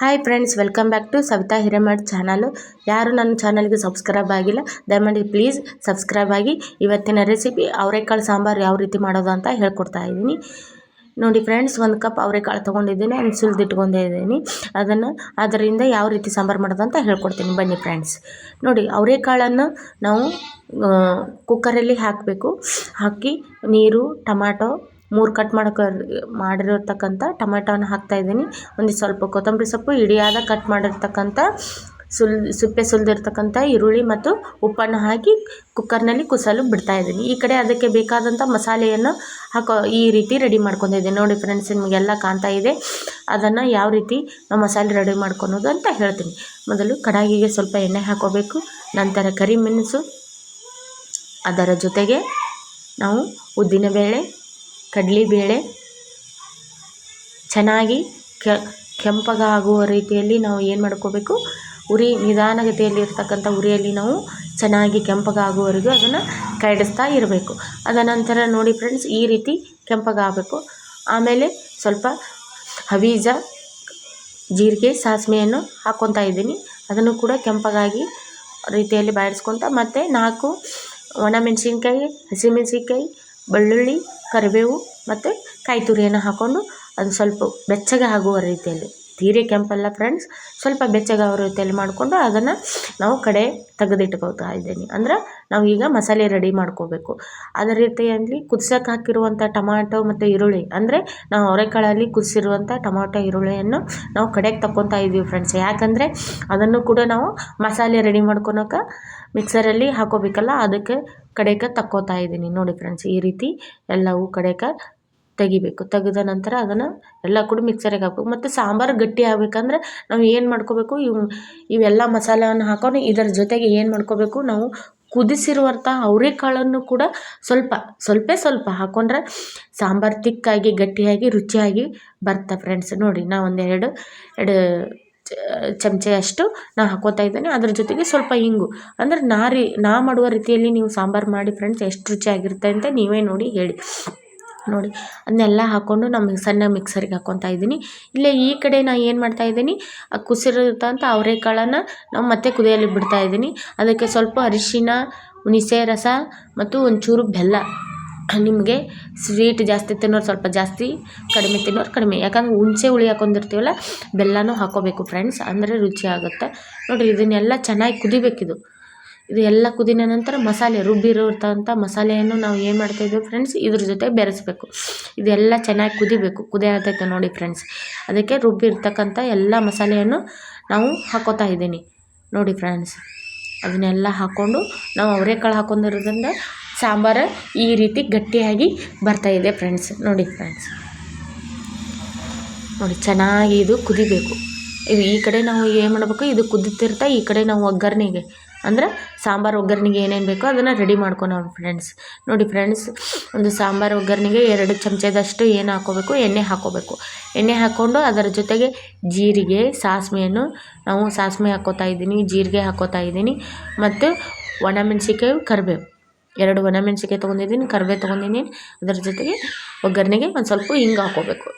Hi friends welcome back to Savita Hiremath channel ಯಾರು ನನ್ನ ಚಾನಲ್ಗೆ ಸಬ್ಸ್ಕ್ರೈಬ್ ಆಗಿಲ್ಲ, ದಯಮಾಡಿ ಪ್ಲೀಸ್ ಸಬ್ಸ್ಕ್ರೈಬ್ ಆಗಿ. ಇವತ್ತಿನ ರೆಸಿಪಿ ಅವರೆಕಾಳು ಸಾಂಬಾರು ಯಾವ ರೀತಿ ಮಾಡೋದು ಅಂತ ಹೇಳ್ಕೊಡ್ತಾ ಇದ್ದೀನಿ. ನೋಡಿ ಫ್ರೆಂಡ್ಸ್ ಒಂದು ಕಪ್ ಅವರೆಕಾಳು ತೊಗೊಂಡಿದ್ದೀನಿ ಅದನ್ನು ಸುಲಿದಿಟ್ಕೊಂಡಿದ್ದೀನಿ ಅದನ್ನು ಅದರಿಂದ ಯಾವ ರೀತಿ ಸಾಂಬಾರು ಮಾಡೋದು ಅಂತ ಹೇಳ್ಕೊಡ್ತೀನಿ. ಬನ್ನಿ ಫ್ರೆಂಡ್ಸ್ ನೋಡಿ ಅವರೆಕಾಳನ್ನು ನಾವು ಕುಕ್ಕರಲ್ಲಿ ಹಾಕಬೇಕು. ಹಾಕಿ ನೀರು, ಟಮಾಟೊ ಮೂರು ಕಟ್ ಮಾಡೋಕೆ ಮಾಡಿರತಕ್ಕಂಥ ಟೊಮೆಟೊನ ಹಾಕ್ತಾಯಿದ್ದೀನಿ ಒಂದು ಸ್ವಲ್ಪ ಕೊತ್ತಂಬರಿ ಸೊಪ್ಪು, ಇಡಿಯಾದ ಕಟ್ ಮಾಡಿರ್ತಕ್ಕಂಥ ಸುಲ್, ಸಿಪ್ಪೆ ಸುಲಿದಿರ್ತಕ್ಕಂಥ ಈರುಳ್ಳಿ ಮತ್ತು ಉಪ್ಪನ್ನು ಹಾಕಿ ಕುಕ್ಕರ್ನಲ್ಲಿ ಕುಸಲು ಬಿಡ್ತಾ ಇದ್ದೀನಿ. ಈ ಕಡೆ ಅದಕ್ಕೆ ಬೇಕಾದಂಥ ಮಸಾಲೆಯನ್ನು ಹಾಕೋ, ಈ ರೀತಿ ರೆಡಿ ಮಾಡ್ಕೊಂಡಿದ್ದೀನಿ ನೋಡಿ ಫ್ರೆಂಡ್ಸ್ ನಿಮಗೆಲ್ಲ ಕಾಣ್ತಾ ಇದೆ. ಅದನ್ನು ಯಾವ ರೀತಿ ನಾವು ಮಸಾಲೆ ರೆಡಿ ಮಾಡ್ಕೊಳೋದು ಅಂತ ಹೇಳ್ತೀನಿ. ಮೊದಲು ಕಡಾಯಿಗೆ ಸ್ವಲ್ಪ ಎಣ್ಣೆ ಹಾಕೋಬೇಕು. ನಂತರ ಕರಿಮೆಣಸು ಅದರ ಜೊತೆಗೆ ನಾವು ಉದ್ದಿನಬೇಳೆ ಕಡಲೆಬೇಳೆ ಚೆನ್ನಾಗಿ ಕೆಂಪಗಾಗುವ ರೀತಿಯಲ್ಲಿ ನಾವು ಏನು ಮಾಡ್ಕೋಬೇಕು? ಉರಿ ನಿಧಾನಗತಿಯಲ್ಲಿ ಇರ್ತಕ್ಕಂಥ ಉರಿಯಲ್ಲಿ ನಾವು ಚೆನ್ನಾಗಿ ಕೆಂಪಗಾಗುವವರೆಗೂ ಅದನ್ನು ಕೈಡಿಸ್ತಾ ಇರಬೇಕು. ಅದ ನಂತರ ನೋಡಿ ಫ್ರೆಂಡ್ಸ್ ಈ ರೀತಿ ಕೆಂಪಗಾಗಬೇಕು. ಆಮೇಲೆ ಸ್ವಲ್ಪ ಹವೀಜ, ಜೀರಿಗೆ, ಸಾಸಿವೆಯನ್ನು ಹಾಕ್ಕೊತಾ ಇದ್ದೀನಿ. ಅದನ್ನು ಕೂಡ ಕೆಂಪಗಾಗಿ ರೀತಿಯಲ್ಲಿ ಬಾಡಿಸ್ಕೊತ ಮತ್ತು ನಾಲ್ಕು ಒಣಮೆಣಸಿನ್ಕಾಯಿ ಹಸಿಮೆಣಸಿನ್ಕಾಯಿ ಬೆಳ್ಳುಳ್ಳಿ ಕರಿಬೇವು ಮತ್ತು ಕಾಯಿ ತುರಿಯನ್ನು ಹಾಕ್ಕೊಂಡು ಅದು ಸ್ವಲ್ಪ ಬೆಚ್ಚಗೆ ಆಗುವ ರೀತಿಯಲ್ಲಿ. ತೀರೆ ಕೆಂಪಲ್ಲ ಫ್ರೆಂಡ್ಸ್ ಸ್ವಲ್ಪ ಬೆಚ್ಚಗಾಗೋ ರೀತಿಯಲ್ಲಿ ಮಾಡಿಕೊಂಡು ಅದನ್ನು ನಾವು ಕಡೆ ತೆಗೆದಿಟ್ಕೋತಾ ಇದ್ದೀನಿ. ಅಂದ್ರೆ ನಾವು ಈಗ ಮಸಾಲೆ ರೆಡಿ ಮಾಡ್ಕೋಬೇಕು. ಅದೇ ರೀತಿಯಲ್ಲಿ ಕುದಿಸೋಕೆ ಹಾಕಿರುವಂಥ ಟೊಮಾಟೊ ಮತ್ತು ಈರುಳ್ಳಿ. ಅಂದರೆ ನಾವು ಅವರೆಕಾಳಲ್ಲಿ ಕುದಿಸಿರುವಂಥ ಟೊಮಾಟೊ, ಈರುಳ್ಳಿಯನ್ನು ನಾವು ಕಡೆಗೆ ತಕ್ಕೊತಾ ಇದ್ದೀವಿ ಫ್ರೆಂಡ್ಸ್ ಯಾಕಂದರೆ ಅದನ್ನು ಕೂಡ ನಾವು ಮಸಾಲೆ ರೆಡಿ ಮಾಡ್ಕೊಳಕ್ಕೆ ಮಿಕ್ಸರಲ್ಲಿ ಹಾಕೋಬೇಕಲ್ಲ, ಅದಕ್ಕೆ ಕಡೆಗೆ ತಕ್ಕೋತಾ ಇದ್ದೀನಿ ನೋಡಿ ಫ್ರೆಂಡ್ಸ್ ಈ ರೀತಿ ಎಲ್ಲವೂ ಕಡೆಗೆ ತೆಗಿಬೇಕು. ತೆಗೆದ ನಂತರ ಅದನ್ನು ಎಲ್ಲ ಕೂಡ ಮಿಕ್ಸರಿಗೆ ಹಾಕ್ಬೇಕು. ಮತ್ತು ಸಾಂಬಾರು ಗಟ್ಟಿ ಆಗ್ಬೇಕಂದ್ರೆ ನಾವು ಏನು ಮಾಡ್ಕೋಬೇಕು? ಇವು ಇವೆಲ್ಲ ಮಸಾಲೆಯನ್ನು ಹಾಕೊಂಡು ಇದರ ಜೊತೆಗೆ ಏನು ಮಾಡ್ಕೋಬೇಕು? ನಾವು ಕುದಿಸಿರುವಂಥ ಅವರೆಕಾಳನ್ನು ಕೂಡ ಸ್ವಲ್ಪ ಸ್ವಲ್ಪ ಸ್ವಲ್ಪ ಹಾಕೊಂಡ್ರೆ ಸಾಂಬಾರು ತಿಕ್ಕಾಗಿ, ಗಟ್ಟಿಯಾಗಿ, ರುಚಿಯಾಗಿ ಬರ್ತಾ ಫ್ರೆಂಡ್ಸ್ ನೋಡಿ ನಾ ಒಂದೆರಡು, ಎರಡು ಚಮಚೆಯಷ್ಟು ನಾ ಹಾಕೋತಾ ಇದ್ದೇನೆ. ಅದ್ರ ಜೊತೆಗೆ ಸ್ವಲ್ಪ ಇಂಗು. ಅಂದರೆ ನಾ ರೀ ನಾ ಮಾಡುವ ರೀತಿಯಲ್ಲಿ ನೀವು ಸಾಂಬಾರು ಮಾಡಿ ಫ್ರೆಂಡ್ಸ್ ಎಷ್ಟು ರುಚಿಯಾಗಿರುತ್ತೆ ಅಂತ ನೀವೇ ನೋಡಿ ಹೇಳಿ. ನೋಡಿ, ಅದನ್ನೆಲ್ಲ ಹಾಕ್ಕೊಂಡು ನಮ್ಮ ಸಣ್ಣ ಮಿಕ್ಸರಿಗೆ ಹಾಕ್ಕೊತಾ ಇದ್ದೀನಿ. ಇಲ್ಲೇ ಈ ಕಡೆ ನಾನು ಏನು ಮಾಡ್ತಾ ಇದ್ದೀನಿ ಕುಸಿರಿರ್ತಂಥ ಅವರೆಕಾಳನ್ನು ನಾವು ಮತ್ತೆ ಕುದಿಯಲು ಬಿಡ್ತಾ ಇದ್ದೀನಿ. ಅದಕ್ಕೆ ಸ್ವಲ್ಪ ಅರಿಶಿನ, ಹುಣಿಸೆ ರಸ ಮತ್ತು ಒಂಚೂರು ಬೆಲ್ಲ. ನಿಮಗೆ ಸ್ವೀಟ್ ಜಾಸ್ತಿ ತಿನ್ನೋರು ಸ್ವಲ್ಪ ಜಾಸ್ತಿ, ಕಡಿಮೆ ತಿನ್ನೋರು ಕಡಿಮೆ. ಯಾಕಂದ್ರೆ ಹುಣಸೆ ಹುಳಿ ಹಾಕೊಂಡಿರ್ತೀವಲ್ಲ, ಬೆಲ್ಲನೂ ಹಾಕ್ಕೋಬೇಕು ಫ್ರೆಂಡ್ಸ್, ಅಂದರೆ ರುಚಿ ಆಗುತ್ತೆ. ನೋಡಿರಿ, ಇದನ್ನೆಲ್ಲ ಚೆನ್ನಾಗಿ ಕುದಿಬೇಕಿದು. ಇದು ಎಲ್ಲ ಕುದಿನ ನಂತರ ಮಸಾಲೆ ರುಬ್ಬಿರುವಂಥ ಮಸಾಲೆಯನ್ನು ನಾವು ಏನು ಮಾಡ್ತಾಯಿದ್ದೀವಿ ಫ್ರೆಂಡ್ಸ್ ಇದ್ರ ಜೊತೆ ಬೆರೆಸ್ಬೇಕು. ಇದೆಲ್ಲ ಚೆನ್ನಾಗಿ ಕುದಿಬೇಕು. ಕುದಿಯತೈತೆ ನೋಡಿ ಫ್ರೆಂಡ್ಸ್ ಅದಕ್ಕೆ ರುಬ್ಬಿರ್ತಕ್ಕಂಥ ಎಲ್ಲ ಮಸಾಲೆಯನ್ನು ನಾವು ಹಾಕೋತಾ ಇದ್ದೀನಿ. ನೋಡಿ ಫ್ರೆಂಡ್ಸ್ ಅದನ್ನೆಲ್ಲ ಹಾಕ್ಕೊಂಡು ನಾವು ಅವರೆಕಾಳು ಹಾಕೊಂಡಿರೋದ್ರಿಂದ ಸಾಂಬಾರು ಈ ರೀತಿ ಗಟ್ಟಿಯಾಗಿ ಬರ್ತಾಯಿದೆ ಫ್ರೆಂಡ್ಸ್ ನೋಡಿ ಫ್ರೆಂಡ್ಸ್ ನೋಡಿ ಚೆನ್ನಾಗಿ ಇದು ಕುದಿಬೇಕು. ಇದು ಈ ಕಡೆ ನಾವು ಏನು ಮಾಡಬೇಕು? ಇದು ಕುದಿತಿರ್ತಾ ಈ ಕಡೆ ನಾವು ಒಗ್ಗರಣೆಗೆ ಅಂದ್ರೆ ಸಾಂಬಾರು ಒಗ್ಗರಣೆಗೆ ಏನೇನು ಬೇಕೋ ಅದನ್ನು ರೆಡಿ ಮಾಡ್ಕೊಳೋಣ ಫ್ರೆಂಡ್ಸ್ ನೋಡಿ ಫ್ರೆಂಡ್ಸ್ ಒಂದು ಸಾಂಬಾರು ಒಗ್ಗರಣೆಗೆ ಎರಡು ಚಮಚದಷ್ಟು ಏನು ಹಾಕೋಬೇಕು, ಎಣ್ಣೆ ಹಾಕೋಬೇಕು. ಎಣ್ಣೆ ಹಾಕ್ಕೊಂಡು ಅದರ ಜೊತೆಗೆ ಜೀರಿಗೆ ಸಾಸಿವೆಯನ್ನು ನಾವು ಸಾಸಿವೆ ಹಾಕೋತಾ ಇದ್ದೀನಿ, ಜೀರಿಗೆ ಹಾಕೋತಾ ಇದ್ದೀನಿ, ಮತ್ತು ಒಣಮೆಣಸಿಕಾಯಿ ಕರಿಬೇವು. ಎರಡು ಒಣಮೆಣಸಿಕಾಯಿ ತೊಗೊಂಡಿದ್ದೀನಿ, ಕರಿಬೇವು ತೊಗೊಂಡಿದ್ದೀನಿ. ಅದರ ಜೊತೆಗೆ ಒಗ್ಗರಣೆಗೆ ಒಂದು ಸ್ವಲ್ಪ ಹಿಂಗೆ ಹಾಕ್ಕೋಬೇಕು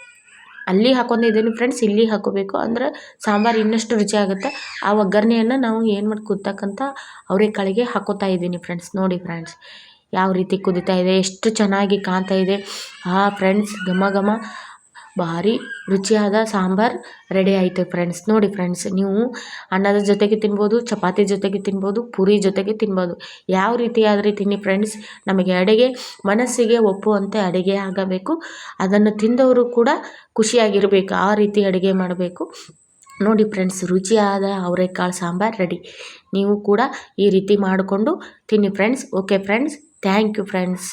ಅಲ್ಲಿ ಹಾಕ್ಕೊಂಡಿದ್ದೀನಿ ಫ್ರೆಂಡ್ಸ್ ಇಲ್ಲಿ ಹಾಕೋಬೇಕು ಅಂದ್ರೆ ಸಾಂಬಾರು ಇನ್ನಷ್ಟು ರುಚಿಯಾಗುತ್ತೆ ಆ ಒಗ್ಗರಣೆಯನ್ನು ನಾವು ಏನು ಮಾಡಿ ಕುದ್ದಕ್ಕಂಥ ಅವರೆಕಾಳಿಗೆ ಹಾಕೋತಾ ಇದ್ದೀನಿ ಫ್ರೆಂಡ್ಸ್ ನೋಡಿ ಫ್ರೆಂಡ್ಸ್ ಯಾವ ರೀತಿ ಕುದಿತಾ ಇದೆ, ಎಷ್ಟು ಚೆನ್ನಾಗಿ ಕಾಣ್ತಾ ಇದೆ. ಆ ಫ್ರೆಂಡ್ಸ್ ಘಮ ಘಮ. ಭಾರಿ ರುಚಿಯಾದ ಸಾಂಬಾರು ರೆಡಿ ಆಯಿತು ಫ್ರೆಂಡ್ಸ್ ನೋಡಿ ಫ್ರೆಂಡ್ಸ್ ನೀವು ಅನ್ನದ ಜೊತೆಗೆ ತಿನ್ಬೋದು, ಚಪಾತಿ ಜೊತೆಗೆ ತಿನ್ಬೋದು, ಪೂರಿ ಜೊತೆಗೆ ತಿನ್ಬೋದು. ಯಾವ ರೀತಿ ಆದರೆ ತಿನ್ನಿ ಫ್ರೆಂಡ್ಸ್ ನಮಗೆ ಅಡುಗೆ ಮನಸ್ಸಿಗೆ ಒಪ್ಪುವಂತೆ ಅಡುಗೆ ಆಗಬೇಕು. ಅದನ್ನು ತಿಂದವರು ಕೂಡ ಖುಷಿಯಾಗಿರಬೇಕು, ಆ ರೀತಿ ಅಡುಗೆ ಮಾಡಬೇಕು. ನೋಡಿ ಫ್ರೆಂಡ್ಸ್ ರುಚಿಯಾದ ಅವರೆಕಾಳು ಸಾಂಬಾರು ರೆಡಿ ನೀವು ಕೂಡ ಈ ರೀತಿ ಮಾಡಿಕೊಂಡು ತಿನ್ನಿ friends okay friends thank you friends